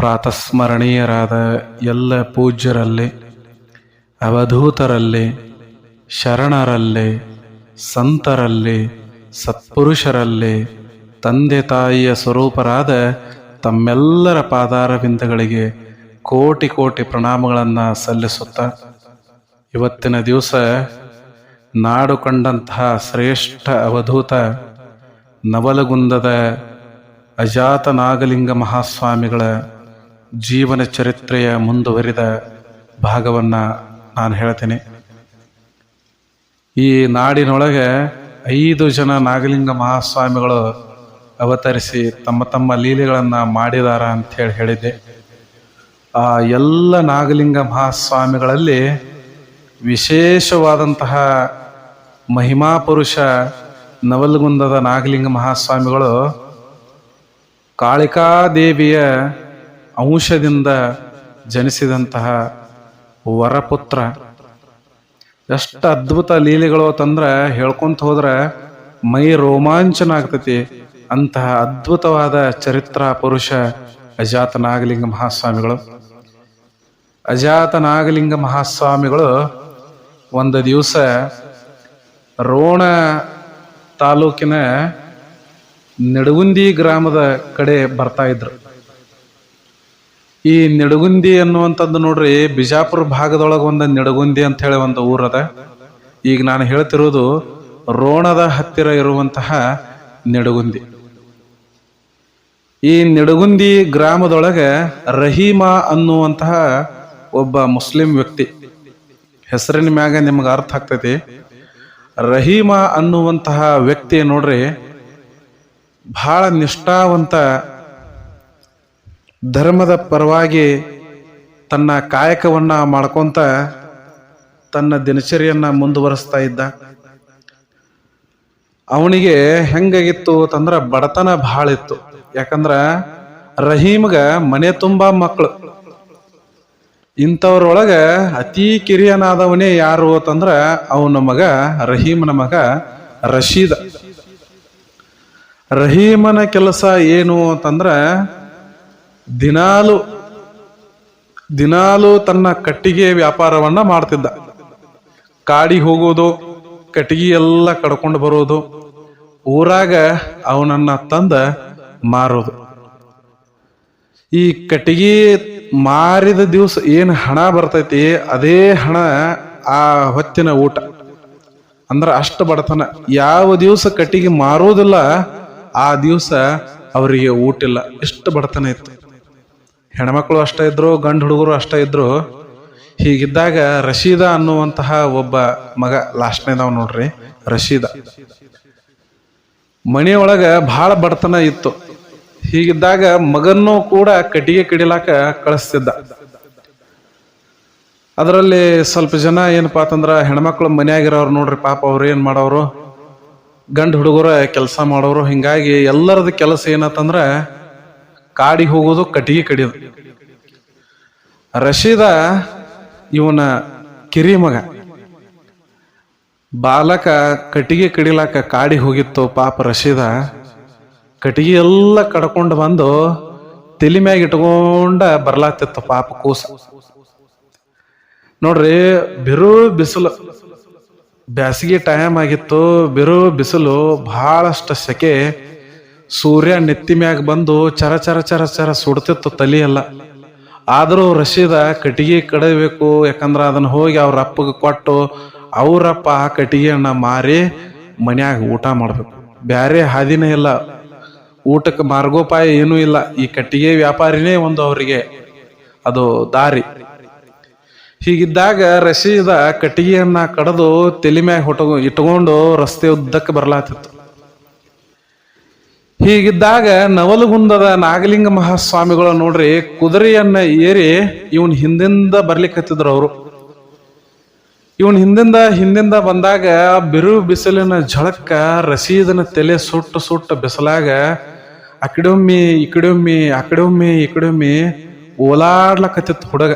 ಪ್ರಾತಸ್ಮರಣೀಯರಾದ ಎಲ್ಲ ಪೂಜ್ಯರಲ್ಲಿ, ಅವಧೂತರಲ್ಲಿ, ಶರಣರಲ್ಲಿ, ಸಂತರಲ್ಲಿ, ಸತ್ಪುರುಷರಲ್ಲಿ, ತಂದೆ ತಾಯಿಯ ಸ್ವರೂಪರಾದ ತಮ್ಮೆಲ್ಲರ ಪಾದಾರವಿಂದಗಳಿಗೆ ಕೋಟಿ ಕೋಟಿ ಪ್ರಣಾಮಗಳನ್ನು ಸಲ್ಲಿಸುತ್ತ ಇವತ್ತಿನ ದಿವಸ ನಾಡು ಕಂಡಂತಹ ಶ್ರೇಷ್ಠ ಅವಧೂತ ನವಲಗುಂದದ ಅಜಾತ ನಾಗಲಿಂಗ ಮಹಾಸ್ವಾಮಿಗಳ ಜೀವನ ಚರಿತ್ರೆಯ ಮುಂದುವರಿದ ಭಾಗವನ್ನು ನಾನು ಹೇಳ್ತೇನೆ. ಈ ನಾಡಿನೊಳಗೆ ಐದು ಜನ ನಾಗಲಿಂಗ ಮಹಾಸ್ವಾಮಿಗಳು ಅವತರಿಸಿ ತಮ್ಮ ತಮ್ಮ ಲೀಲೆಗಳನ್ನು ಮಾಡಿದಾರ ಅಂತ ಹೇಳಿ ಹೇಳಿದ್ದೆ. ಆ ಎಲ್ಲ ನಾಗಲಿಂಗ ಮಹಾಸ್ವಾಮಿಗಳಲ್ಲಿ ವಿಶೇಷವಾದಂತಹ ಮಹಿಮಾ ಪುರುಷ ನವಲಗುಂದದ ನಾಗಲಿಂಗ ಮಹಾಸ್ವಾಮಿಗಳು ಕಾಳಿಕಾದೇವಿಯ ಅಂಶದಿಂದ ಜನಿಸಿದಂತಹ ವರಪುತ್ರ. ಎಷ್ಟು ಅದ್ಭುತ ಲೀಲೆಗಳು ಅಂತಂದ್ರೆ ಹೇಳ್ಕೊಂತ ಹೋದ್ರೆ ಮೈ ರೋಮಾಂಚನ ಆಗ್ತೈತಿ ಅಂತಹ ಅದ್ಭುತವಾದ ಚರಿತ್ರ ಪುರುಷ ಅಜಾತ ನಾಗಲಿಂಗ ಮಹಾಸ್ವಾಮಿಗಳು. ಅಜಾತ ನಾಗಲಿಂಗ ಮಹಾಸ್ವಾಮಿಗಳು ಒಂದು ದಿವಸ ರೋಣ ತಾಲೂಕಿನ ನಡುಗುಂದಿ ಗ್ರಾಮದ ಕಡೆ ಬರ್ತಾ ಇದ್ರು. ಈ ನಿಡಗುಂದಿ ಅನ್ನುವಂಥದ್ದು ನೋಡ್ರಿ ಬಿಜಾಪುರ ಭಾಗದೊಳಗೆ ಒಂದು ನಿಡಗುಂದಿ ಅಂತ ಹೇಳಿ ಒಂದು ಊರದ ಈಗ ನಾನು ಹೇಳ್ತಿರೋದು ರೋಣದ ಹತ್ತಿರ ಇರುವಂತಹ ನಿಡಗುಂದಿ. ಈ ನಿಡಗುಂದಿ ಗ್ರಾಮದೊಳಗೆ ರಹೀಮಾ ಅನ್ನುವಂತಹ ಒಬ್ಬ ಮುಸ್ಲಿಂ ವ್ಯಕ್ತಿ. ಹೆಸರಿನ ಮ್ಯಾಗ ನಿಮ್ಗೆ ಅರ್ಥ ಆಗ್ತೈತಿ. ರಹೀಮಾ ಅನ್ನುವಂತಹ ವ್ಯಕ್ತಿ ನೋಡ್ರಿ ಬಹಳ ನಿಷ್ಠಾವಂತ ಧರ್ಮದ ಪರವಾಗಿ ತನ್ನ ಕಾಯಕವನ್ನ ಮಾಡ್ಕೊಂತ ತನ್ನ ದಿನಚರಿಯನ್ನ ಮುಂದುವರಿಸ್ತಾ ಇದ್ದ. ಅವನಿಗೆ ಹೆಂಗಾಗಿತ್ತು ಅಂತಂದ್ರ ಬಡತನ ಬಹಳ ಇತ್ತು ಯಾಕಂದ್ರ ರಹೀಮ್ಗ ಮನೆ ತುಂಬಾ ಮಕ್ಕಳು ಇಂಥವ್ರೊಳಗ ಅತಿ ಕಿರಿಯನಾದವನೇ ಯಾರು ಅಂತಂದ್ರ ಅವನ ಮಗ ರಹೀಮನ ಮಗ ರಶೀದ. ರಹೀಮನ ಕೆಲಸ ಏನು ಅಂತಂದ್ರ ದಿನಾಲು ದಿನಾಲು ತನ್ನ ಕಟ್ಟಿಗೆ ವ್ಯಾಪಾರವನ್ನ ಮಾಡ್ತಿದ್ದ. ಕಾಡಿಗೆ ಹೋಗೋದು, ಕಟ್ಟಿಗೆ ಎಲ್ಲ ಕಡ್ಕೊಂಡು ಬರೋದು, ಊರಾಗ ಅವನನ್ನ ತಂದ ಮಾರೋದು. ಈ ಕಟ್ಟಿಗೆ ಮಾರಿದ ದಿವಸ ಏನು ಹಣ ಬರ್ತೈತಿ, ಅದೇ ಹಣ ಆ ಹೊತ್ತಿನ ಊಟ. ಅಂದ್ರೆ ಅಷ್ಟು ಬಡತನ. ಯಾವ ದಿವಸ ಕಟ್ಟಿಗೆ ಮಾರೋದಿಲ್ಲ, ಆ ದಿವಸ ಅವರಿಗೆ ಊಟ ಇಲ್ಲ ಎಷ್ಟು ಬಡತನ ಇತ್ತು. ಹೆಣ್ಮಕ್ಳು ಅಷ್ಟೇ ಇದ್ರು, ಗಂಡು ಹುಡುಗರು ಅಷ್ಟೇ ಇದ್ರು. ಹೀಗಿದ್ದಾಗ ರಶೀದ ಅನ್ನುವಂತಹ ಒಬ್ಬ ಮಗ ಲಾಸ್ಟ್ನೇದಾವ್ ನೋಡ್ರಿ, ರಶೀದ. ಮನೆಯೊಳಗ ಬಹಳ ಬಡತನ ಇತ್ತು. ಹೀಗಿದ್ದಾಗ ಮಗನ್ನೂ ಕೂಡ ಕಟ್ಟಿಗೆ ಕಡಿಲಾಕ ಕಳಿಸ್ತಿದ್ದ. ಅದರಲ್ಲಿ ಸ್ವಲ್ಪ ಜನ ಏನಪ್ಪಾ ಅಂತಂದ್ರೆ ಹೆಣ್ಮಕ್ಳು ಮನೆಯಾಗಿರೋರು ನೋಡ್ರಿ, ಪಾಪ ಅವ್ರು ಏನು ಮಾಡೋರು? ಗಂಡು ಹುಡುಗರ ಕೆಲಸ ಮಾಡೋರು. ಹಿಂಗಾಗಿ ಎಲ್ಲರದ ಕೆಲಸ ಏನತ್ತಂದ್ರ ಕಾಡಿಗೆ ಹೋಗೋದು ಕಟ್ಟಿಗೆ ಕಡಿಯೋದು. ರಶೀದ ಇವನ ಕಿರಿ ಮಗ. ಬಾಲಕ ಕಟ್ಟಿಗೆ ಕಡಿಲಾಕ ಕಾಡಿಗೆ ಹೋಗಿತ್ತು ಪಾಪ ರಶೀದ. ಕಟ್ಟಿಗೆ ಎಲ್ಲ ಕಡ್ಕೊಂಡು ಬಂದು ತಲೆ ಮ್ಯಾಗ ಇಟ್ಕೊಂಡ ಬರ್ಲಾತಿತ್ತು ಪಾಪ ಕೂಸ. ನೋಡ್ರಿ, ಬಿರು ಬಿಸಿಲು. ಬ್ಯಾಸಿಗೆ ಟೈಮ್ ಆಗಿತ್ತು, ಬಿರು ಬಿಸಿಲು ಬಹಳಷ್ಟು ಸೆಕೆ ಸೂರ್ಯ ನೆತ್ತಿ ಮ್ಯಾಗ ಬಂದು ಚರ ಚರ ಚರ ಚರ ಸುಡ್ತಿತ್ತು ತಲಿಯಲ್ಲ. ಆದರೂ ರಶೀದ ಕಟ್ಟಿಗೆ ಕಡಬೇಕು ಯಾಕಂದ್ರೆ ಅದನ್ನ ಹೋಗಿ ಅವ್ರ ಅಪ್ಪಗೆ ಕೊಟ್ಟು ಅವರಪ್ಪ ಆ ಕಟ್ಟಿಗೆಯನ್ನ ಮಾರಿ ಮನ್ಯಾಗ ಊಟ ಮಾಡಬೇಕು. ಬ್ಯಾರೆ ಹಾದಿನೇ ಇಲ್ಲ. ಊಟಕ್ಕೆ ಮಾರ್ಗೋಪಾಯ ಏನೂ ಇಲ್ಲ. ಈ ಕಟ್ಟಿಗೆ ವ್ಯಾಪಾರಿನೇ ಒಂದು ಅವರಿಗೆ. ಅದು ದಾರಿ. ಹೀಗಿದ್ದಾಗ ರಶೀದ ಕಟ್ಟಿಗೆಯನ್ನ ಕಡದು ತಲೆ ಮ್ಯಾಗ ಹೊಟ್ಟ ಇಟ್ಕೊಂಡು ರಸ್ತೆ ಉದ್ದಕ್ಕೆ ಬರ್ಲಾತಿತ್ತು. ಹೀಗಿದ್ದಾಗ ನವಲಗುಂದದ ನಾಗಲಿಂಗ ಮಹಾಸ್ವಾಮಿಗಳು ನೋಡ್ರಿ, ಕುದುರೆಯನ್ನ ಏರಿ ಇವನ್ ಹಿಂದಿಂದ ಬರ್ಲಿಕ್ಕತ್ತಿದ್ರು ಅವರು. ಇವನ್ ಹಿಂದಿಂದ ಹಿಂದಿಂದ ಬಂದಾಗ ಬಿರು ಬಿಸಿಲಿನ ಝಳಕ್ಕ ರಸೀದನ ತಲೆ ಸುಟ್ಟು ಸುಟ್ಟು ಬಿಸಲಾಗ ಅಕಡೊಮ್ಮಿ ಇಕಡೊಮ್ಮಿ ಅಕಡೊಮ್ಮಿ ಇಕಡೊಮ್ಮಿ ಓಲಾಡ್ಲಕತ್ತಿತ್ತು ಹುಡುಗ.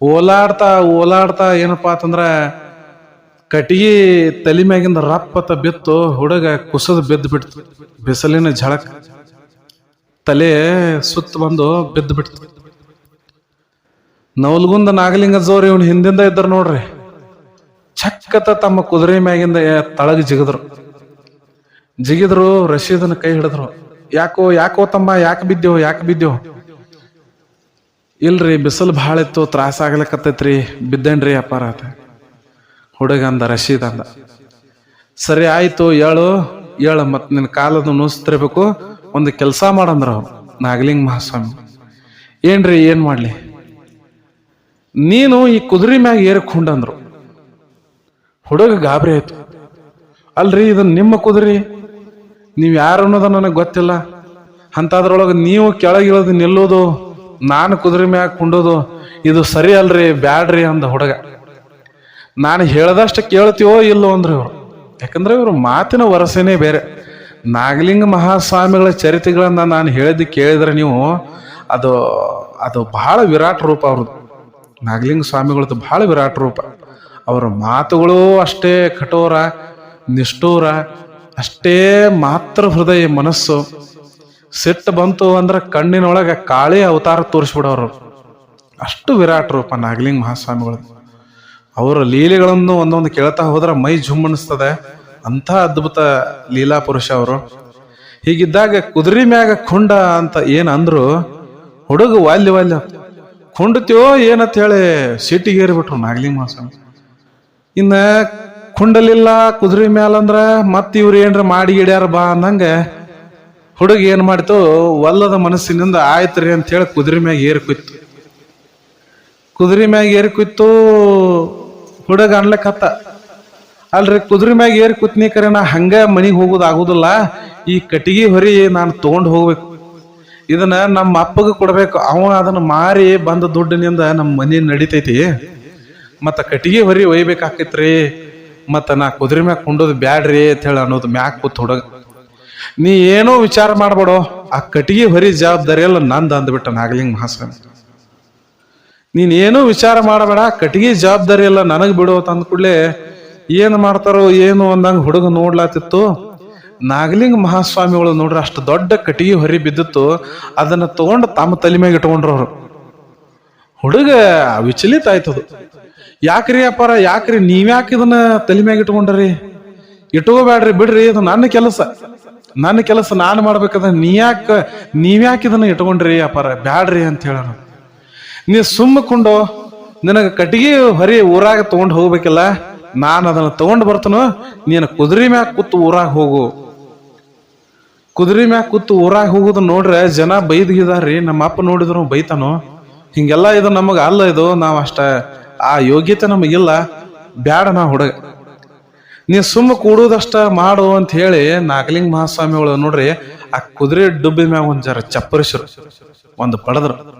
ಓಲಾಡ್ತಾ ಓಲಾಡ್ತಾ ಏನಪ್ಪಾ ಅಂತಂದ್ರ ಕಟಿಗೆ ತಲೆ ಮ್ಯಾಗಿಂದ ರಪ್ಪತ ಬಿತ್ತು, ಹುಡುಗ ಕುಸದ ಬಿದ್ದು ಬಿಡ್ತು. ಬಿಸಿಲಿನ ಝಳಕ ತಲೆ ಸುತ್ತ ಬಂದು ಬಿದ್ದು ಬಿಡ್ತು. ನವಲ್ಗುಂದ ನಾಗಲಿಂಗ ಜೋರಿ ಇವನ್ ಹಿಂದಿಂದ ಇದ್ದರು ನೋಡ್ರಿ. ಚಕ್ಕತ ತಮ್ಮ ಕುದುರೆ ಮ್ಯಾಗಿಂದ ತಳಗ ಜಿಗಿದ್ರು. ಜಿಗಿದ್ರು, ರಶೀದನ ಕೈ ಹಿಡಿದ್ರು. ಯಾಕೋ ಯಾಕೋ ತಮ್ಮ, ಯಾಕೆ ಬಿದ್ದೆವು ಯಾಕೆ ಬಿದ್ದೆವು ಇಲ್ರಿ, ಬಿಸಿಲು ಭಾಳ ಇತ್ತು, ತ್ರಾಸ ಆಗ್ಲಿಕ್ಕತ್ತೈತ್ರಿ ಬಿದ್ದೇನ್ರಿ ಅಪಾರ ಆತ. ಹುಡುಗ ಅಂದ ರಶೀದ್ ಅಂದ ಸರಿ ಆಯ್ತು, ಹೇಳು ಏಳು ಮತ್ ನಿನ್ನ ಕಾಲದ ನುಸ್ತಿರ್ಬೇಕು ಒಂದು ಕೆಲಸ ಮಾಡಂದ್ರ ಅವ್ರು ನಾಗಲಿಂಗ ಮಹಾಸ್ವಾಮಿ. ಏನ್ರಿ, ಏನ್ ಮಾಡ್ಲಿ? ನೀನು ಈ ಕುದುರೆ ಮ್ಯಾಗ ಏರಕ್ ಹುಂಡಂದ್ರು ಹುಡುಗ ಗಾಬರಿ ಆಯ್ತು. ಅಲ್ರಿ, ಇದು ನಿಮ್ಮ ಕುದುರೆ? ನೀವು ಯಾರು ಅನ್ನೋದ ನನಗೆ ಗೊತ್ತಿಲ್ಲ. ಅಂಥದ್ರೊಳಗೆ ನೀವು ಕೆಳಗಿಳೋದು ನಿಲ್ಲೋದು, ನಾನು ಕುದುರೆ ಮ್ಯಾಗ ಕುಂಡೋದು, ಇದು ಸರಿ ಅಲ್ರಿ, ಬ್ಯಾಡ್ರಿ ಅಂದ ಹುಡುಗ. ನಾನು ಹೇಳ್ದಷ್ಟು ಕೇಳ್ತೀವೋ ಇಲ್ಲೋ ಅಂದ್ರೆ ಇವರು. ಯಾಕಂದ್ರೆ ಇವರು ಮಾತಿನ ವರಸೆನೇ ಬೇರೆ. ನಾಗಲಿಂಗ ಮಹಾಸ್ವಾಮಿಗಳ ಚರಿತ್ರೆಗಳನ್ನ ನಾನು ಹೇಳಿದ್ದು ಕೇಳಿದ್ರೆ ನೀವು ಅದು ಅದು ಬಹಳ ವಿರಾಟ್ ರೂಪ ಅವ್ರದ್ದು. ನಾಗಲಿಂಗ ಸ್ವಾಮಿಗಳದ್ದು ಬಹಳ ವಿರಾಟ್ ರೂಪ. ಅವರ ಮಾತುಗಳು ಅಷ್ಟೇ ಕಠೋರ, ನಿಷ್ಠೂರ, ಅಷ್ಟೇ ಮಾತ್ರ ಹೃದಯ ಮನಸ್ಸು. ಸಿಟ್ಟು ಬಂತು ಅಂದ್ರೆ ಕಣ್ಣಿನೊಳಗೆ ಕಾಳಿ ಅವತಾರ ತೋರಿಸ್ಬಿಡೋರು ಅಷ್ಟು ವಿರಾಟ್ ರೂಪ ನಾಗಲಿಂಗ ಮಹಾಸ್ವಾಮಿಗಳು ಅವರ ಲೀಲೆಗಳನ್ನು ಒಂದೊಂದು ಕೇಳ್ತಾ ಹೋದ್ರೆ ಮೈ ಜುಮ್ ಅನಿಸ್ತದೆ ಅಂಥ ಅದ್ಭುತ ಲೀಲಾ ಪುರುಷ ಅವರು. ಹೀಗಿದ್ದಾಗ ಕುದುರೆ ಮ್ಯಾಗ ಕುಂಡ ಅಂತ ಏನು ಅಂದ್ರು ಹುಡುಗ ವಾಲ್ಯ ವಾಲ್ಯ, ಕುಂಡತ್ಯೋ ಏನಂತ ಹೇಳಿ ಸಿಟಿಗೆ ಏರಿಬಿಟ್ರು ನಾಗಲಿಂಗ ಮಾಸ ಇನ್ನ ಕುಂಡಲಿಲ್ಲ ಕುದುರೆ ಮ್ಯಾಲಂದ್ರ ಮತ್ತೆ ಇವ್ರು ಏನ್ರ ಮಾಡಿ ಇಡ್ಯಾರ ಬಾ ಅಂದಂಗ ಹುಡುಗ ಏನ್ ಮಾಡ್ತು ಒಲ್ಲದ ಮನಸ್ಸಿನಿಂದ ಆಯ್ತ್ರಿ ಅಂತ ಹೇಳಿ ಕುದುರೆ ಮ್ಯಾಗ ಏರಿ ಕುದುರೆ ಮ್ಯಾಗ ಏರಿ ಹುಡುಗ ಅನ್ಲಕತ್ತ. ಅಲ್ರಿ ಕುದುರೆ ಮ್ಯಾಗ ಏರಿ ಕುತ್ನಿ ಕರೆ, ನಾ ಹಂಗ ಮನಿಗೆ ಹೋಗೋದು ಆಗುದಿಲ್ಲ ಈ ಕಟ್ಟಿಗೆ ಹೊರಿ ನಾನು ತಗೊಂಡ್ ಹೋಗ್ಬೇಕು. ಇದನ್ನ ನಮ್ಮ ಅಪ್ಪಗೆ ಕೊಡ್ಬೇಕು. ಅವ ಅದನ್ನ ಮಾರಿ ಬಂದ ದುಡ್ಡಿನಿಂದ ನಮ್ಮ ಮನಿ ನಡಿತೈತಿ. ಮತ್ತ ಕಟ್ಟಿಗೆ ಹೊರಿ ಒಯ್ಬೇಕಾಕೈತ್ರಿ. ಮತ್ತ ನಾ ಕುದುರೆ ಮ್ಯಾಗ ಕುಂಡೋದು ಬ್ಯಾಡ್ರಿ ಅಂತ ಹೇಳಿ ಅನ್ನೋದು ಮ್ಯಾಕ್ ಕೂತ್ ಹುಡುಗ. ನೀ ಏನೋ ವಿಚಾರ ಮಾಡ್ಬೇಡೋ. ಆ ಕಟ್ಟಿಗೆ ಹೊರಿ ಜವಾಬ್ದಾರಿ ಎಲ್ಲ ನಂದು ಅಂದ್ಬಿಟ್ಟ ನಾಗಲಿಂಗ್ ಮಹಾಸ್ವಾಮಿ. ನೀನ್ ಏನೂ ವಿಚಾರ ಮಾಡಬೇಡ ಕಟ್ಗೆ ಜವಾಬ್ದಾರಿ ಎಲ್ಲ ನನಗೆ ಬಿಡು ಅಂತ ಕೂಡಲೇ ಏನು ಮಾಡ್ತಾರೋ ಏನು ಅಂದಂಗೆ ಹುಡುಗ ನೋಡ್ಲಾತಿತ್ತು. ನಾಗಲಿಂಗ ಮಹಾಸ್ವಾಮಿಗಳು ನೋಡ್ರಿ ಅಷ್ಟು ದೊಡ್ಡ ಕಟ್ಟಿಗೆ ಹೊರಿ ಬಿದ್ದಿತ್ತು, ಅದನ್ನ ತಗೊಂಡು ತಮ್ಮ ತಲೆ ಮ್ಯಾಗ ಇಟ್ಕೊಂಡ್ರು ಹುಡುಗ ವಿಚಲಿತ ಆಯ್ತದು ಯಾಕ್ರಿ ಅಪ್ಪಾರ, ಯಾಕ್ರಿ ನೀವ್ಯಾಕೆ ಇದನ್ನ ತಲೆ ಮ್ಯಾಗ ಇಟ್ಕೊಂಡ್ರಿ? ಇಟ್ಕೋಬೇಡ್ರಿ, ಬಿಡ್ರಿ, ಇದು ನನ್ನ ಕೆಲಸ. ನನ್ನ ಕೆಲಸ ನಾನು ಮಾಡ್ಬೇಕಾದ್ರೆ ನೀ ಯಾಕೆ ನೀವ್ಯಾಕೆ ಇದನ್ನ ಇಟ್ಕೊಂಡ್ರಿ ಅಪ್ಪಾರ? ಬ್ಯಾಡ್ರಿ ಅಂತ ಹೇಳೋಣ ನೀ ಸುಮ್ಮಕೊಂಡು ನಿನಗೆ ಕಟ್ಟಿಗೆ ಹೊರಿ ಊರಾಗ ತಗೊಂಡ್ ಹೋಗ್ಬೇಕಿಲ್ಲ? ನಾನು ಅದನ್ನ ತಗೊಂಡು ಬರ್ತನು. ನೀನು ಕುದುರೆ ಮ್ಯಾಗ ಕೂತು ಊರಾಗ ಹೋಗು. ಕುದುರೆ ಮ್ಯಾಗ ಕೂತು ಊರಾಗ ಹೋಗುದು ನೋಡ್ರೆ ಜನ ಬೈದ್ಗಿದಾರ್ರಿ ನಮ್ಮ ಅಪ್ಪ ನೋಡಿದ್ರು ಬೈತಾನು. ಹಿಂಗೆಲ್ಲ ಇದು ನಮಗ ಅಲ್ಲ ಇದು. ನಾವ್ ಅಷ್ಟ ಆ ಯೋಗ್ಯತೆ ನಮಗಿಲ್ಲ ಬ್ಯಾಡ ನಾ ಹುಡುಗ. ನೀ ಸುಮ್ಮ ಕೂಡುದಷ್ಟ ಮಾಡು ಅಂತ ಹೇಳಿ ನಾಗಲಿಂಗ ಮಹಾಸ್ವಾಮಿಗಳು ನೋಡ್ರಿ, ಆ ಕುದುರೆ ಡುಬ್ಬಿ ಮ್ಯಾಗ ಒಂದ್ ಜರ ಚಪ್ಪರಿಸ್ರು. ಒಂದು ಪಡೆದ್ರು.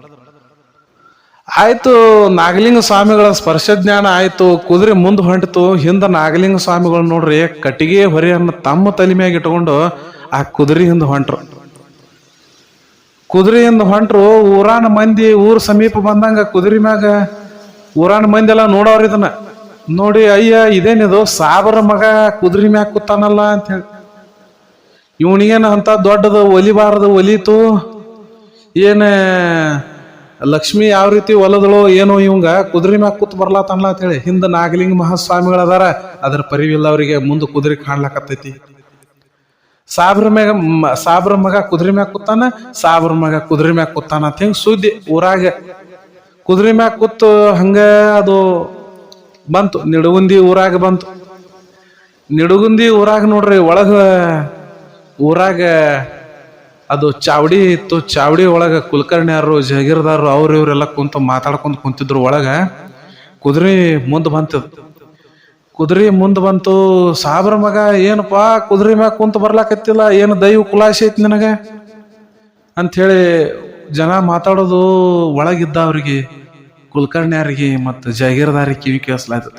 ಆಯ್ತು, ನಾಗಲಿಂಗ ಸ್ವಾಮಿಗಳ ಸ್ಪರ್ಶ ಜ್ಞಾನ ಆಯ್ತು, ಕುದುರೆ ಮುಂದೆ ಹೊಂಟಿತು, ಹಿಂದ ನಾಗಲಿಂಗ ಸ್ವಾಮಿಗಳು ನೋಡ್ರಿ, ಕಟ್ಟಿಗೆ ಹೊರೆಯನ್ನು ತಮ್ಮ ತಲೆ ಮ್ಯಾಗ ಇಟ್ಕೊಂಡು ಆ ಕುದುರೆ ಹಿಂದ ಹೊಂಟ್ರು. ಕುದುರೆಯಿಂದ ಹೊಂಟ್ರು, ಊರಾನ ಮಂದಿ, ಊರ ಸಮೀಪ ಬಂದಂಗ ಕುದುರೆ ಮ್ಯಾಗ, ಊರಾನ ಮಂದಿ ಎಲ್ಲ ನೋಡವ್ರ ಇದನ್ನ. ನೋಡಿ, ಅಯ್ಯ ಇದೇನಿದು ಸಾಬರ ಮಗ ಕುದುರೆ ಮ್ಯಾಗ ಕೂತಾನಲ್ಲ ಅಂತ ಹೇಳಿ. ಇವನಿಗೇನ ಅಂತ ದೊಡ್ಡದು ಒಲಿಬಾರದು ಒಲಿತು ಏನ ಲಕ್ಷ್ಮಿ ಯಾವ ರೀತಿ ಒಲದಳು ಏನು ಇವಂಗ ಕುದುರೆ ಮ್ಯಾಗ ಕೂತ್ ಬರ್ಲಾತನ್ಲ ಅಂತ ಹೇಳಿ ಹಿಂದ ನಾಗಲಿಂಗ ಮಹಾಸ್ವಾಮಿಗಳು ಅದಾರ ಅದ್ರ ಪರಿವಿಲ್ಲ ಅವರಿಗೆ ಮುಂದೆ ಕುದುರೆ ಕಾಣ್ಲಾಕತ್ತೈತಿ. ಸಾಬ್ರ ಮ್ಯಾಗ ಸಾಬ್ರ ಮಗ ಕುದುರೆ ಮ್ಯಾಗ ಕೂತಾನ, ಸಾಬ್ರ ಮಗ ಕುದುರೆ ಮ್ಯಾಗ ಕೂತಾನ ಅಂತ ಹಿಂಗ ಸುದ್ದಿ ಊರಾಗ. ಕುದುರೆ ಮ್ಯಾಗ ಕೂತು ಹಂಗ ಅದು ಬಂತು, ನಿಡುಗುಂದಿ ಊರಾಗ ಬಂತು. ನಿಡುಗುಂದಿ ಊರಾಗ ನೋಡ್ರಿ ಒಳಗ ಊರಾಗ ಅದು ಚಾವಡಿ ಇತ್ತು. ಚಾವಡಿ ಒಳಗ ಕುಲಕರ್ಣಿಯರು ಜಗೀರ್ದಾರರು ಅವ್ರ ಇವ್ರೆಲ್ಲ ಕುಂತ ಮಾತಾಡ್ಕೊಂತ ಕುಂತಿದ್ರು ಒಳಗ. ಕುದುರೆ ಮುಂದೆ ಬಂತು. ಕುದುರೆ ಮುಂದೆ ಬಂತು. ಸಾಬ್ರ ಮಗ, ಏನಪ್ಪ, ಕುದುರೆ ಮ್ಯಾಗ ಕುಂತ ಬರ್ಲಾಕತ್ತಿಲ್ಲ, ಏನು ದೈವ ಕುಲಾಶಿ ಐತಿ ನಿನಗೆ? ಅಂಥೇಳಿ ಜನ ಮಾತಾಡೋದು ಒಳಗಿದ್ದ ಅವ್ರಿಗೆ, ಕುಲಕರ್ಣಿಯರಿಗೆ ಮತ್ತು ಜಗೀರ್ದಾರಿಗೆ ಕಿವಿ ಕೇಳಿಸ್ಲಾಯ್ತು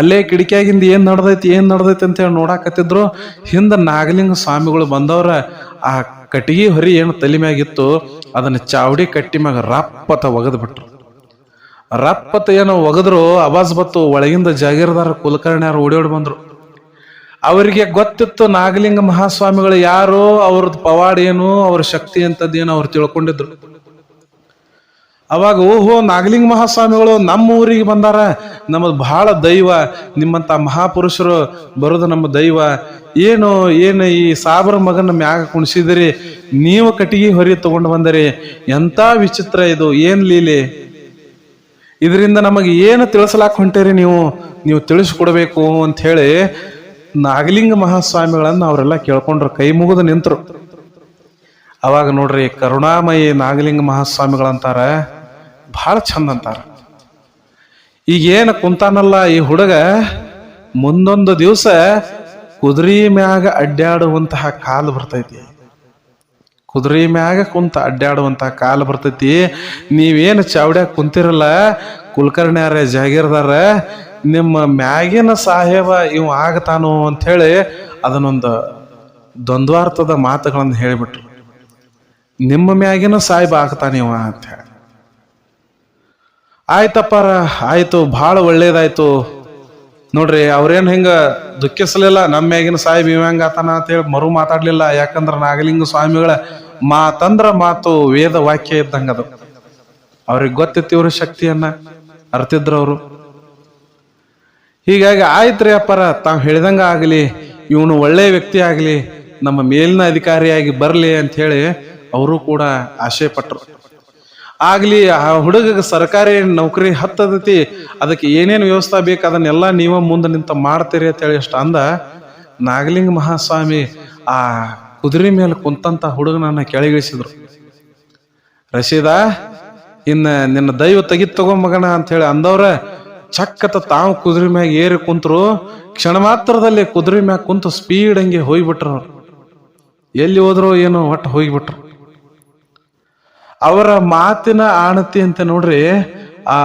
ಅಲ್ಲೇ ಕಿಡಿಕಿಯಾಗಿಂದ ಏನ್ ನಡ್ದೈತಿ ಏನ್ ನಡ್ದೈತಿ ಅಂತ ಹೇಳಿ ನೋಡಾಕತ್ತಿದ್ರು. ಹಿಂದ ನಾಗಲಿಂಗ ಸ್ವಾಮಿಗಳು ಬಂದವ್ರ, ಆ ಕಟ್ಟಿಗೆ ಹೊರಿ ಏನು ತಲೆ ಮ್ಯಾಗಿತ್ತು ಅದನ್ನ ಚಾವಡಿ ಕಟ್ಟಿ ಮ್ಯಾಗ ರಪ್ಪತ ಒಗದ್ ಬಿಟ್ರು ರಪ್ಪತ ಏನು ಒಗದ್ರು, ಅವಾಜ್ ಬತ್ತು ಒಳಗಿಂದ ಜಾಗೀರ್ದಾರ ಕುಲಕರ್ಣ್ಯಾರು ಓಡಿ ಬಂದ್ರು. ಅವರಿಗೆ ಗೊತ್ತಿತ್ತು ನಾಗಲಿಂಗ ಮಹಾಸ್ವಾಮಿಗಳು ಯಾರು ಅವ್ರದ್ದು ಪವಾಡ ಏನು, ಅವ್ರ ಶಕ್ತಿ ಅಂತದ್ದೇನು ಅವ್ರು ತಿಳ್ಕೊಂಡಿದ್ರು. ಅವಾಗ ಓಹೋ, ನಾಗಲಿಂಗ ಮಹಾಸ್ವಾಮಿಗಳು ನಮ್ಮ ಊರಿಗೆ ಬಂದಾರ, ನಮ್ಮದು ಬಹಳ ದೈವ, ನಿಮ್ಮಂತ ಮಹಾಪುರುಷರು ಬರೋದು ನಮ್ಮ ದೈವ ಏನು ಏನು ಈ ಸಾಬರ ಮಗನ ಮ್ಯಾಗ ಕುಣಿಸಿದಿರಿ? ನೀವು ಕಟ್ಟಿಗೆ ಹೊರಿ ತಗೊಂಡು ಬಂದರಿ. ಎಂತ ವಿಚಿತ್ರ ಇದು, ಏನ್ ಲೀಲೆ? ಇದರಿಂದ ನಮಗೆ ಏನು ತಿಳಿಸಲಾಕ್ ಹೊಂಟೇರಿ ನೀವು? ನೀವು ತಿಳಿಸ್ಕೊಡ್ಬೇಕು ಅಂತ ಹೇಳಿ ನಾಗಲಿಂಗ ಮಹಾಸ್ವಾಮಿಗಳನ್ನ ಅವರೆಲ್ಲ ಕೇಳ್ಕೊಂಡ್ರು, ಕೈ ಮುಗಿದು ನಿಂತರು. ಅವಾಗ ನೋಡ್ರಿ, ಕರುಣಾಮಯಿ ನಾಗಲಿಂಗ ಮಹಾಸ್ವಾಮಿಗಳಂತಾರ ಬಹಳ ಚಂದ ಅಂತಾರ. ಈಗೇನು ಕುಂತಾನಲ್ಲ ಈ ಹುಡುಗ, ಮುಂದೊಂದು ದಿವಸ ಕುದುರೆ ಮ್ಯಾಗ ಅಡ್ಡಾಡುವಂತಹ ಕಾಲು ಬರ್ತೈತಿ. ಕುದುರೆ ಮ್ಯಾಗ ಕುಂತ ಅಡ್ಡಾಡುವಂತಹ ಕಾಲು ಬರ್ತೈತಿ. ನೀವೇನು ಚಾವಡ್ಯಾಗ ಕುಂತಿರಲ್ಲ, ಕುಲಕರ್ಣ್ಯಾರ ಜಾಗೀರ್ದಾರ ನಿಮ್ಮ ಮ್ಯಾಗಿನ ಸಾಹೇಬ ಇವ್ ಆಗತಾನು ಅಂತ ಹೇಳಿ ಅದನ್ನೊಂದು ದ್ವಂದ್ವಾರ್ಥದ ಮಾತುಗಳನ್ನು ಹೇಳಿಬಿಟ್ರು. ನಿಮ್ಮ ಮ್ಯಾಗಿನ ಸಾಹೇಬ ಆಗ್ತಾನೆ ಇವ ಅಂತ ಹೇಳಿ. ಆಯ್ತಪ್ಪಾರ, ಆಯ್ತು, ಭಾಳ ಒಳ್ಳೇದಾಯ್ತು. ನೋಡ್ರಿ, ಅವ್ರೇನು ಹಿಂಗ ದುಃಖಿಸಲಿಲ್ಲ, ನಮ್ಮ ಮ್ಯಾಗಿನ ಸಾಹೇಬ್ ಇವಂಗ ಅಂತ ಹೇಳಿ ಮರು ಮಾತಾಡ್ಲಿಲ್ಲ. ಯಾಕಂದ್ರೆ ನಾಗಲಿಂಗ ಸ್ವಾಮಿಗಳ ಮಾತಂದ್ರ ಮಾತು ವೇದ ವಾಕ್ಯ ಇದ್ದಂಗ ಅದು. ಅವ್ರಿಗೆ ಗೊತ್ತಿತ್ತು ಇವ್ರ ಶಕ್ತಿಯನ್ನ, ಅರ್ತಿದ್ರು ಅವರು. ಹೀಗಾಗಿ ಆಯ್ತ್ರಿ ಅಪ್ಪರ, ತಾವು ಹೇಳಿದಂಗ ಆಗಲಿ, ಇವನು ಒಳ್ಳೆ ವ್ಯಕ್ತಿ ಆಗಲಿ, ನಮ್ಮ ಮೇಲಿನ ಅಧಿಕಾರಿಯಾಗಿ ಬರಲಿ ಅಂತ ಹೇಳಿ ಅವರು ಕೂಡ ಆಶೆ ಪಟ್ರು. ಆಗ್ಲಿ, ಆ ಹುಡುಗಗೆ ಸರ್ಕಾರಿ ನೌಕರಿ ಹತ್ತದತಿ ಅದಕ್ಕೆ ಏನೇನು ವ್ಯವಸ್ಥೆ ಬೇಕು ಅದನ್ನೆಲ್ಲ ನೀವ ಮುಂದೆ ನಿಂತ ಮಾಡ್ತೀರಿ ಅಂತ ಹೇಳಿ ಅಷ್ಟ ಅಂದ, ನಾಗಲಿಂಗ ಮಹಾಸ್ವಾಮಿ ಆ ಕುದುರೆ ಮೇಲೆ ಕುಂತಂತ ಹುಡುಗನನ್ನ ಕೆಳಗಿಳಿಸಿದ್ರು. ರಶೀದ, ಇನ್ನ ನಿನ್ನ ದೈವ ತಗೋ ಮಗನ ಅಂತ ಹೇಳಿ ಅಂದವ್ರ ಚಕ್ಕತ್ತ ತಾವು ಕುದುರೆ ಮ್ಯಾಗ ಏರಿ ಕುಂತರು, ಕ್ಷಣ ಮಾತ್ರದಲ್ಲಿ ಕುದುರೆ ಮ್ಯಾಗ ಕುಂತು ಸ್ಪೀಡ್ ಹಂಗೆ ಹೋಗ್ಬಿಟ್ರು ಎಲ್ಲಿ ಹೋದ್ರು ಏನೋ ಒಟ್ಟು ಹೋಗಿಬಿಟ್ರು. ಅವರ ಮಾತಿನ ಆಣತಿ ಅಂತ ನೋಡ್ರಿ, ಆ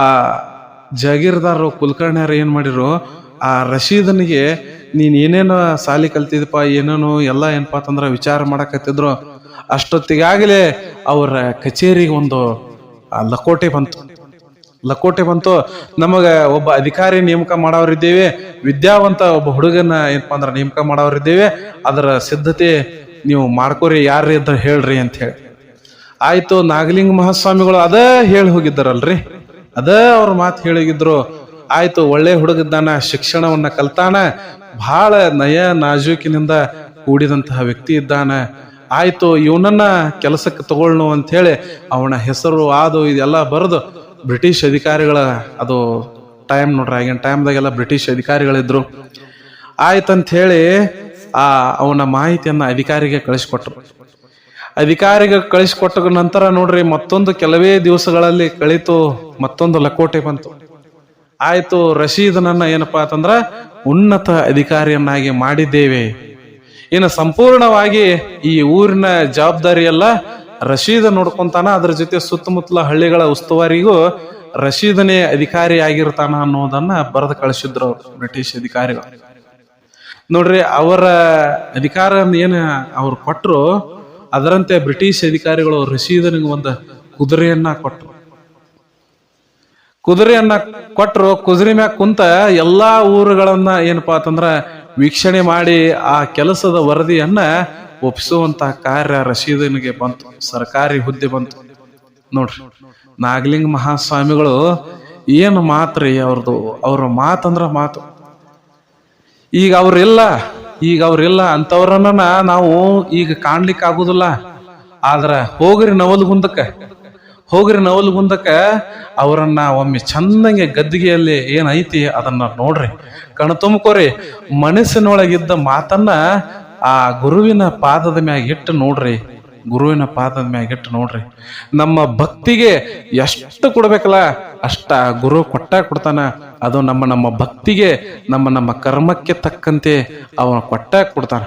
ಜಗೀರ್ದಾರು ಕುಲಕರ್ಣಿಯರು ಏನ್ ಮಾಡಿರು ಆ ರಶೀದನಿಗೆ, ನೀನ್ ಏನೇನು ಸಾಲಿ ಕಲ್ತಿದಪ್ಪ ಏನೇನು ಎಲ್ಲ ಏನಪ್ಪಾ ಅಂತಂದ್ರ ವಿಚಾರ ಮಾಡಕತ್ತಿದ್ರು. ಅಷ್ಟೊತ್ತಿಗಾಗಲೇ ಅವರ ಕಚೇರಿಗೆ ಒಂದು ಲಕೋಟೆ ಬಂತು. ಲಕೋಟೆ ಬಂತು. ನಮಗ ಒಬ್ಬ ಅಧಿಕಾರಿ ನೇಮಕ ಮಾಡೋರಿದ್ದೇವೆ ವಿದ್ಯಾವಂತ ಒಬ್ಬ ಹುಡುಗನ ಏನಪ್ಪಾ ಅಂದ್ರ ನೇಮಕ ಮಾಡೋರಿದ್ದೇವೆ ಅದರ ಸಿದ್ಧತೆ ನೀವು ಮಾಡ್ಕೋರಿ ಯಾರು ಅಂತ ಹೇಳ್ರಿ ಅಂತ ಹೇಳಿ. ಆಯ್ತು, ನಾಗಲಿಂಗ ಮಹಾಸ್ವಾಮಿಗಳು ಅದ ಹೇಳಿ ಹೋಗಿದ್ದಾರಲ್ರಿ. ಅದ ಅವ್ರ ಮಾತು ಹೇಳಿದ್ರು. ಆಯ್ತು, ಒಳ್ಳೆ ಹುಡುಗಿದ್ದಾನ, ಶಿಕ್ಷಣವನ್ನ ಕಲ್ತಾನ ಬಹಳ ನಯ ನಾಜೂಕಿನಿಂದ ಕೂಡಿದಂತಹ ವ್ಯಕ್ತಿ ಇದ್ದಾನ. ಆಯ್ತು, ಇವನನ್ನ ಕೆಲಸಕ್ಕೆ ತಗೊಳ್ನು ಅಂತ ಹೇಳಿ ಅವನ ಹೆಸರು ಅದು ಇದೆಲ್ಲ ಬರೆದು ಬ್ರಿಟಿಷ್ ಅಧಿಕಾರಿಗಳ, ಅದು ಟೈಮ್ ನೋಡ್ರಿ, ಆಗಿನ ಟೈಮ್ದಾಗೆಲ್ಲ ಬ್ರಿಟಿಷ್ ಅಧಿಕಾರಿಗಳಿದ್ರು. ಆಯ್ತಂತ ಹೇಳಿ ಆ ಅವನ ಮಾಹಿತಿಯನ್ನ ಅಧಿಕಾರಿಗೆ ಕಳಿಸ್ಕೊಟ್ರು. ಅಧಿಕಾರಿಗೆ ಕಳಿಸಿಕೊಟ್ಟ ನಂತರ ನೋಡ್ರಿ ಮತ್ತೊಂದು ಕೆಲವೇ ದಿವಸಗಳಲ್ಲಿ ಕಳಿತು, ಮತ್ತೊಂದು ಲಕೋಟೆ ಬಂತು. ಆಯ್ತು, ರಶೀದನನ್ನ ಏನಪ್ಪಾ ಅಂತಂದ್ರ ಉನ್ನತ ಅಧಿಕಾರಿಯನ್ನಾಗಿ ಮಾಡಿದ್ದೇವೆ. ಇನ್ನು ಸಂಪೂರ್ಣವಾಗಿ ಈ ಊರಿನ ಜವಾಬ್ದಾರಿ ಎಲ್ಲ ರಶೀದ ನೋಡ್ಕೊಂತಾನ, ಅದ್ರ ಜೊತೆ ಸುತ್ತಮುತ್ತಲ ಹಳ್ಳಿಗಳ ಉಸ್ತುವಾರಿಗೂ ರಶೀದನೇ ಅಧಿಕಾರಿ ಆಗಿರ್ತಾನ ಅನ್ನೋದನ್ನ ಬರೆದು ಕಳಿಸಿದ್ರು ಅವರು, ಬ್ರಿಟಿಷ್ ಅಧಿಕಾರಿಗಳು. ನೋಡ್ರಿ, ಅವರ ಅಧಿಕಾರ ಏನು ಅವ್ರು ಕೊಟ್ರು ಅದರಂತೆ ಬ್ರಿಟಿಷ್ ಅಧಿಕಾರಿಗಳು ರಶೀದನಿಗೆ ಒಂದು ಕುದುರೆಯನ್ನ ಕೊಟ್ಟರು ಕುದುರೆಯನ್ನ ಕೊಟ್ಟರು ಕುದುರೆ ಮ್ಯಾಗ ಕುಂತ ಎಲ್ಲಾ ಊರುಗಳನ್ನ ಏನಪ್ಪಾ ಅಂತಂದ್ರ ವೀಕ್ಷಣೆ ಮಾಡಿ ಆ ಕೆಲಸದ ವರದಿಯನ್ನ ಒಪ್ಪಿಸುವಂತ ಕಾರ್ಯ ರಶೀದನಿಗೆ ಬಂತು, ಸರ್ಕಾರಿ ಹುದ್ದೆ ಬಂತು. ನೋಡ್ರಿ, ನಾಗಲಿಂಗ ಮಹಾಸ್ವಾಮಿಗಳು ಏನು ಮಾತ್ರಿ ಅವ್ರದ್ದು ಅವ್ರ ಮಾತಂದ್ರ ಮಾತು. ಈಗ ಅವ್ರಿಲ್ಲ ಈಗ ಅವ್ರಿಲ್ಲ ಅಂತವ್ರನ್ನ ನಾವು ಈಗ ಕಾಣ್ಲಿಕ್ಕೆ ಆಗುದಿಲ್ಲ. ಆದ್ರ ಹೋಗ್ರಿ ನವಲ್ಗುಂದಕ್ಕ ಹೋಗ್ರಿ ನವಲ್ಗುಂದಕ್ಕ ಅವರನ್ನ ಒಮ್ಮೆ ಚಂದಂಗೆ ಗದ್ದಿಗೆಯಲ್ಲಿ ಏನೈತಿ ಅದನ್ನ ನೋಡ್ರಿ. ಕಣ ತುಂಬ್ಕೋರಿ, ಮನಸ್ಸಿನೊಳಗಿದ್ದ ಮಾತನ್ನ ಆ ಗುರುವಿನ ಪಾದದ ಮ್ಯಾಗ ಇಟ್ಟು ನೋಡ್ರಿ. ಗುರುವಿನ ಪಾದದ ಮ್ಯಾಗ ಇಟ್ಟು ನೋಡ್ರಿ. ನಮ್ಮ ಭಕ್ತಿಗೆ ಎಷ್ಟು ಕೊಡ್ಬೇಕಲ್ಲ? ಅಷ್ಟ ಗುರು ಕೊಟ್ಟ ಕೊಡ್ತಾನ. ಅದು ನಮ್ಮ ನಮ್ಮ ಭಕ್ತಿಗೆ, ನಮ್ಮ ನಮ್ಮ ಕರ್ಮಕ್ಕೆ ತಕ್ಕಂತೆ ಅವನ ಕೊಟ್ಟ ಕೊಡ್ತಾನ.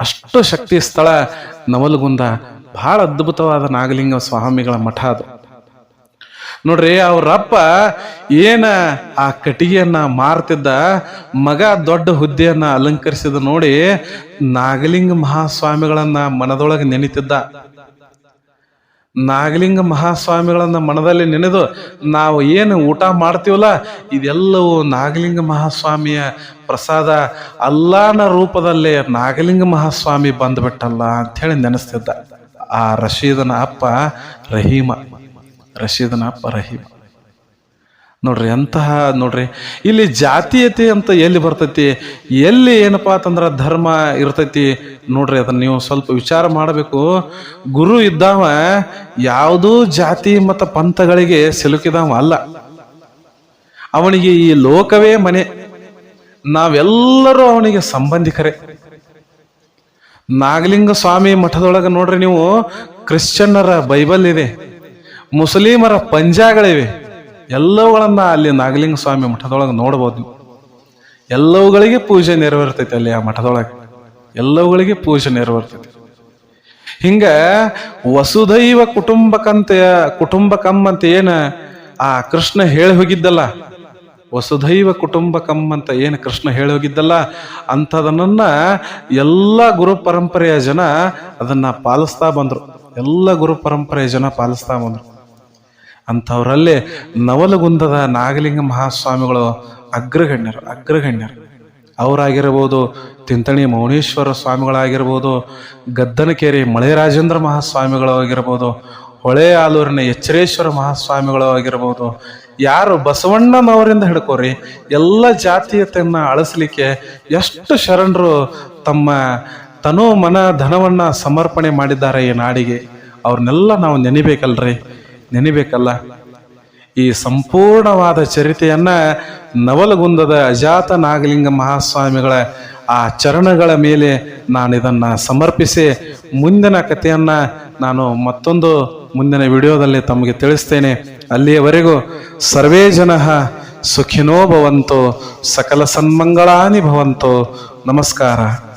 ಅಷ್ಟು ಶಕ್ತಿ ಸ್ಥಳ ನವಲಗುಂದ. ಬಹಳ ಅದ್ಭುತವಾದ ನಾಗಲಿಂಗ ಸ್ವಾಮಿಗಳ ಮಠ ಅದು. ನೋಡ್ರಿ, ಅವರಪ್ಪ ಏನ ಆ ಕಟಿಗೆಯನ್ನ ಮಾರ್ತಿದ್ದ, ಮಗ ದೊಡ್ಡ ಹುದ್ದೆಯನ್ನ ಅಲಂಕರಿಸಿದ ನೋಡಿ ನಾಗಲಿಂಗ ಮಹಾಸ್ವಾಮಿಗಳನ್ನ ಮನದೊಳಗೆ ನೆನಿತಿದ್ದ. ನಾಗಲಿಂಗ ಮಹಾಸ್ವಾಮಿಗಳನ್ನ ಮನದಲ್ಲಿ ನೆನೆದು ನಾವು ಏನು ಊಟ ಮಾಡ್ತೀವಲ್ಲ, ಇದೆಲ್ಲವೂ ನಾಗಲಿಂಗ ಮಹಾಸ್ವಾಮಿಯ ಪ್ರಸಾದ. ಅಲ್ಲಾನ ರೂಪದಲ್ಲೇ ನಾಗಲಿಂಗ ಮಹಾಸ್ವಾಮಿ ಬಂದ್ಬಿಟ್ಟಲ್ಲ ಅಂಥೇಳಿ ನೆನೆಸ್ತಿದ್ದ. ಆ ರಶೀದನ ಅಪ್ಪ ರಹೀಮ. ರಶೀದನ ಅಪ್ಪ ರಹೀಮ. ನೋಡ್ರಿ, ಅಂತಹ ನೋಡ್ರಿ. ಇಲ್ಲಿ ಜಾತೀಯತೆ ಅಂತ ಎಲ್ಲಿ ಬರ್ತೈತಿ? ಎಲ್ಲಿ ಏನಪ್ಪಾ ಅಂತಂದ್ರ ಧರ್ಮ ಇರ್ತೈತಿ? ನೋಡ್ರಿ, ಅದನ್ನ ನೀವು ಸ್ವಲ್ಪ ವಿಚಾರ ಮಾಡಬೇಕು. ಗುರು ಇದ್ದಾವ, ಯಾವುದೂ ಜಾತಿ ಮತ್ತು ಪಂಥಗಳಿಗೆ ಸಿಲುಕಿದವ ಅಲ್ಲ. ಅವನಿಗೆ ಈ ಲೋಕವೇ ಮನೆ. ನಾವೆಲ್ಲರೂ ಅವನಿಗೆ ಸಂಬಂಧಿಕರೇ. ನಾಗಲಿಂಗ ಸ್ವಾಮಿ ಮಠದೊಳಗೆ ನೋಡ್ರಿ ನೀವು, ಕ್ರಿಶ್ಚಿಯನ್ನರ ಬೈಬಲ್ ಇದೆ. ಮುಸ್ಲಿಮರ ಪಂಜಾಗಳಿವೆ. ಎಲ್ಲವುಗಳನ್ನ ಅಲ್ಲಿ ನಾಗಲಿಂಗ ಸ್ವಾಮಿ ಮಠದೊಳಗೆ ನೋಡ್ಬೋದು ನೀವು. ಎಲ್ಲವುಗಳಿಗೆ ಪೂಜೆ ನೆರವೇರ್ತೈತಿ ಅಲ್ಲಿ ಆ ಮಠದೊಳಗೆ. ಎಲ್ಲವುಗಳಿಗೆ ಪೂಜೆ ನೆರವೇರ್ತೈತಿ ಹಿಂಗ ವಸುದೈವ ಕುಟುಂಬಕಂ ಅಂತ ಏನ ಆ ಕೃಷ್ಣ ಹೇಳಿ ಹೋಗಿದ್ದಲ್ಲ? ವಸುದೈವ ಕುಟುಂಬಕಂ ಅಂತ ಏನು ಕೃಷ್ಣ ಹೇಳಿ ಹೋಗಿದ್ದಲ್ಲ? ಅಂಥದನ್ನ ಎಲ್ಲ ಗುರು ಪರಂಪರೆಯ ಜನ ಅದನ್ನ ಪಾಲಿಸ್ತಾ ಬಂದರು. ಎಲ್ಲ ಗುರು ಪರಂಪರೆಯ ಜನ ಪಾಲಿಸ್ತಾ ಬಂದ್ರು. ಅಂಥವರಲ್ಲಿ ನವಲಗುಂದದ ನಾಗಲಿಂಗ ಮಹಾಸ್ವಾಮಿಗಳು ಅಗ್ರಗಣ್ಯರು ಅಗ್ರಗಣ್ಯರು. ಅವರಾಗಿರ್ಬೋದು ತಿಂತಣಿ ಮೌನೇಶ್ವರ ಸ್ವಾಮಿಗಳಾಗಿರ್ಬೋದು, ಗದ್ದನಕೇರಿ ಮಳೆರಾಜೇಂದ್ರ ಮಹಾಸ್ವಾಮಿಗಳು ಆಗಿರ್ಬೋದು, ಹೊಳೆ ಆಲೂರಿನ ಎಚ್ಚರೇಶ್ವರ ಮಹಾಸ್ವಾಮಿಗಳು ಆಗಿರ್ಬೋದು. ಯಾರು ಬಸವಣ್ಣನವರಿಂದ ಹಿಡ್ಕೋರಿ, ಎಲ್ಲ ಜಾತೀಯತೆಯನ್ನು ಅಳಿಸ್ಲಿಕ್ಕೆ ಎಷ್ಟು ಶರಣರು ತಮ್ಮ ತನು ಮನ ಧನವನ್ನ ಸಮರ್ಪಣೆ ಮಾಡಿದ್ದಾರೆ ಈ ನಾಡಿಗೆ. ಅವ್ರನ್ನೆಲ್ಲ ನಾವು ನೆನಿಬೇಕಲ್ರಿ. ನೆನಿಬೇಕಲ್ಲ? ಈ ಸಂಪೂರ್ಣವಾದ ಚರಿತೆಯನ್ನ ನವಲಗುಂದದ ಅಜಾತ ನಾಗಲಿಂಗ ಮಹಾಸ್ವಾಮಿಗಳ ಆ ಚರಣಗಳ ಮೇಲೆ ನಾನು ಇದನ್ನ ಸಮರ್ಪಿಸಿ ಮುಂದಿನ ಕಥೆಯನ್ನ ನಾನು ಮತ್ತೊಂದು ಮುಂದಿನ ವಿಡಿಯೋದಲ್ಲಿ ತಮಗೆ ತಿಳಿಸ್ತೇನೆ. ಅಲ್ಲಿಯವರೆಗೂ ಸರ್ವೇ ಜನ ಸುಖಿನೋ ಭವಂತು, ಸಕಲ ಸನ್ಮಂಗಳಾನಿ ಭವಂತು. ನಮಸ್ಕಾರ.